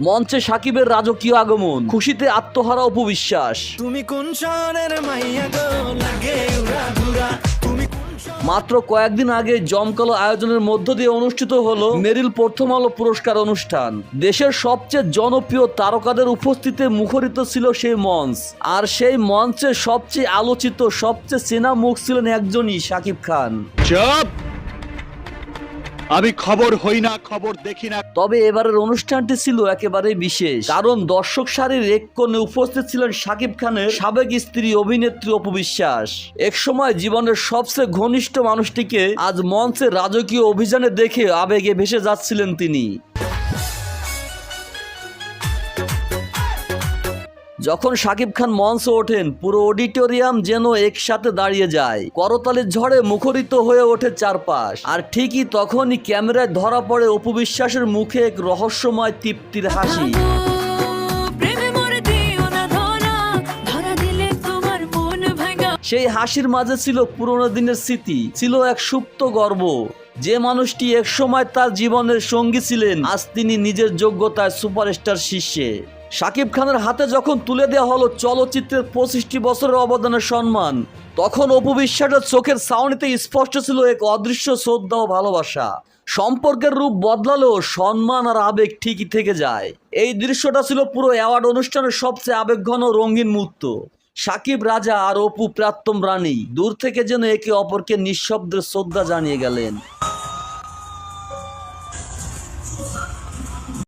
মঞ্চে সাকিবের রাজকীয় আগমন খুশিতে আত্মহারা অপবিশ্বাস। তুমি কোন শহরের মাইয়া গো? লাগে উড়া ঘুরা তুমি কোন শহর- মাত্র কয়েকদিন আগে জমকালো আয়োজনের মধ্য দিয়ে অনুষ্ঠিত হলো মেরিল প্রথম আলো পুরস্কার অনুষ্ঠান। দেশের সবচেয়ে জনপ্রিয় তারকাদের উপস্থিতিতে মুখরিত ছিল সেই মঞ্চ। আর সেই মঞ্চে সবচেয়ে আলোচিত সবচেয়ে চেনা মুখ ছিলেন একজনই শাকিব খান। চুপ! আমি খবর হই না, খবর দেখি না। তবে এবারের অনুষ্ঠানটি ছিল একেবারে বিশেষ। কারণ দর্শক সারির এক কোণে উপস্থিত ছিলেন সাকিব খানের সাবেক স্ত্রী অভিনেত্রী অপু বিশ্বাস। এক সময় জীবনের সবচেয়ে ঘনিষ্ঠ মানুষটিকে আজ মঞ্চে রাজকীয় অভিযানে দেখে আবেগে ভেসে যাচ্ছিলেন তিনি। যখন শাকিব খান মঞ্চে ওঠেন পুরো অডিটোরিয়াম যেন একসাথে দাঁড়িয়ে যায়। করতালির ঝড়ে মুখরিত হয়ে ওঠে চারপাশ। আর ঠিকই তখনই ক্যামেরায় ধরা পড়ে অপবিশ্বাসের মুখে এক রহস্যময় তৃপ্তির হাসি। সেই হাসির মাঝে ছিল পুরোনো দিনের স্মৃতি ছিল এক সুপ্ত গর্ব। যে মানুষটি একসময় তার জীবনের সঙ্গী ছিলেন আজ তিনি নিজের যোগ্যতায় সুপারস্টার শীর্ষে। শাকিব খানের হাতে যখন তুলে দেওয়া হলো চলচ্চিত্রের পঁচিশটি বছরের অবদানের সম্মান, তখন অপু বিশ্বাসের চোখের সাউনিতে স্পষ্ট ছিল এক অদৃশ্য শ্রদ্ধা ও ভালোবাসা। সম্পর্কের রূপ বদলালেও সম্মান আর আবেগ ঠিকই থেকে যায়। এই দৃশ্যটা ছিল পুরো অ্যাওয়ার্ড অনুষ্ঠানের সবচেয়ে আবেগঘন রঙিন মুহূর্ত। সাকিব, রাজা আর অপু প্রাত্তম রানী দূর থেকে যেন একে অপরকে নিঃশব্দে শ্রদ্ধা জানিয়ে গেলেন।